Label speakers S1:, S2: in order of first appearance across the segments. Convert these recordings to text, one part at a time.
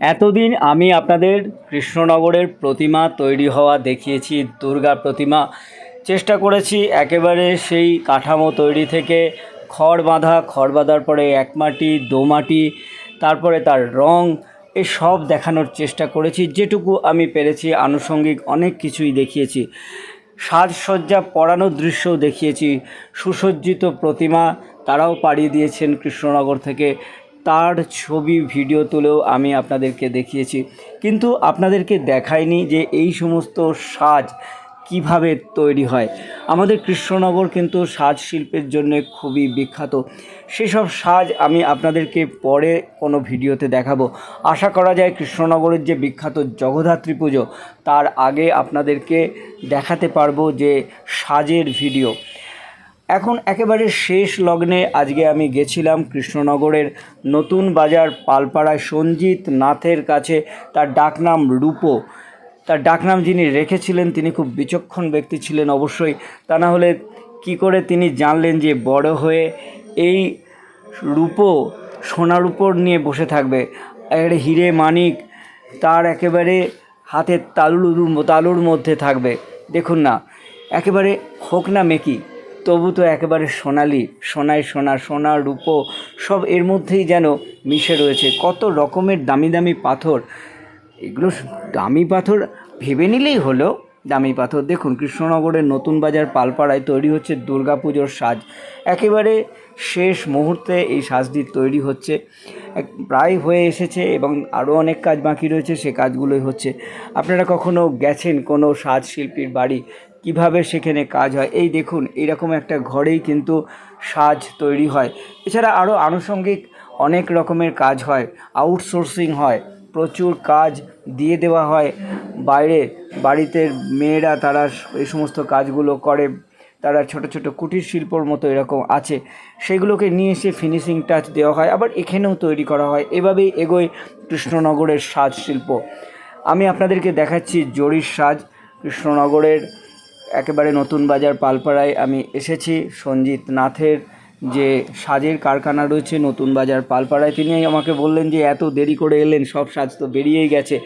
S1: এতদিন আমি আপনাদের কৃষ্ণনগরের প্রতিমা তৈরি হওয়া দেখিয়েছি দুর্গা প্রতিমা। চেষ্টা করেছি একেবারে সেই কাঠামো তৈরি থেকে খড় বাঁধা, খড় বাঁধার পরে এক মাটি, দো মাটি, তারপরে তার রং সব দেখানোর চেষ্টা করেছি। যেটুকু আমি পেরেছি, আনুষঙ্গিক অনেক কিছুই দেখিয়েছি। সাজসজ্জা পড়ানোর দৃশ্যও দেখিয়েছি। সুসজ্জিত প্রতিমা তারাও পাড়িয়ে দিয়েছেন কৃষ্ণনগর থেকে। তার ছবি, ভিডিও তুলেও আমি আপনাদেরকে দেখিয়েছি। কিন্তু আপনাদেরকে দেখাইনি যে এই সমস্ত সাজ কীভাবে তৈরি হয়। আমাদের কৃষ্ণনগর কিন্তু সাজ শিল্পের জন্য খুবই বিখ্যাত। সেসব সাজ আমি আপনাদেরকে পরে কোনো ভিডিওতে দেখাবো। আশা করা যায় কৃষ্ণনগরের যে বিখ্যাত জগদ্ধাত্রী পুজো, তার আগে আপনাদেরকে দেখাতে পারব যে সাজের ভিডিও। এখন একেবারে শেষ লগ্নে আজকে আমি গেছিলাম কৃষ্ণনগরের নতুন বাজার পালপাড়ায়। সঞ্জিত নাথের কাছে তার ডাকনাম রূপো। তার ডাকনাম যিনি রেখেছিলেন, তিনি খুব বিচক্ষণ ব্যক্তি ছিলেন অবশ্যই। তা না হলে কী করে তিনি জানলেন যে বড় হয়ে এই রূপো সোনার উপর নিয়ে বসে থাকবে? একেবারে হিরে মানিক তার একেবারে হাতের তালুর তালুর মধ্যে থাকবে। দেখুন না, একেবারে হোক না মেকি তবু তো একেবারে সোনালি, সোনায় সোনা সোনা, রূপো, সব এর মধ্যেই যেন মিশে রয়েছে। কত রকমের দামি দামি পাথর। এগুলো দামি পাথর ভেবে নিলেই হলো দামি পাথর। দেখুন, কৃষ্ণনগরের নতুন বাজার পালপাড়ায় তৈরি হচ্ছে দুর্গাপুজোর সাজ। একেবারে শেষ মুহূর্তে এই সাজটি তৈরি হচ্ছে। প্রায় হয়ে এসেছে এবং আরও অনেক কাজ বাকি রয়েছে, সে কাজগুলোই হচ্ছে। আপনারা কখনো গেছেন কোনো সাজ শিল্পীর বাড়ি? কীভাবে সেখানে কাজ হয়? এই দেখুন, এরকম একটা ঘরেই কিন্তু সাজ তৈরি হয়। এছাড়া আরও আনুষঙ্গিক অনেক রকমের কাজ হয়। আউটসোর্সিং হয়, প্রচুর কাজ দিয়ে দেওয়া হয়। বাইরে বাড়িতে মেয়েরা তারা এই সমস্ত কাজগুলো করে, তারা ছোট ছোট কুটির শিল্পর মতো এরকম আছে। সেগুলোকে নিয়ে এসে ফিনিশিং টাচ দেওয়া হয়, আবার এখানেও তৈরি করা হয়। এভাবেই এগোয় কৃষ্ণনগরের সাজ শিল্প। আমি আপনাদেরকে দেখাচ্ছি জরির সাজ কৃষ্ণনগরের একেবারে নতুন বাজার পালপাড়ায় আমি এসেছি। সঞ্জিত নাথের যে সাজের কারখানা রয়েছে নতুন বাজার পালপাড়ায়, তিনি আমাকে বললেন যে, এত দেরি করে এলেন, সব সাজ তো বেরিয়েই গেছে।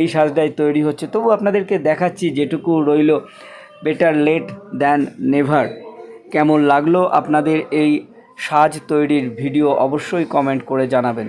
S1: এই সাজটাই তৈরি হচ্ছে। তবু আপনাদেরকে দেখাচ্ছি যেটুকু রইল বেটার লেট দ্যান নেভার কেমন লাগল আপনাদের এই সাজ তৈরির ভিডিও অবশ্যই কমেন্ট করে জানাবেন।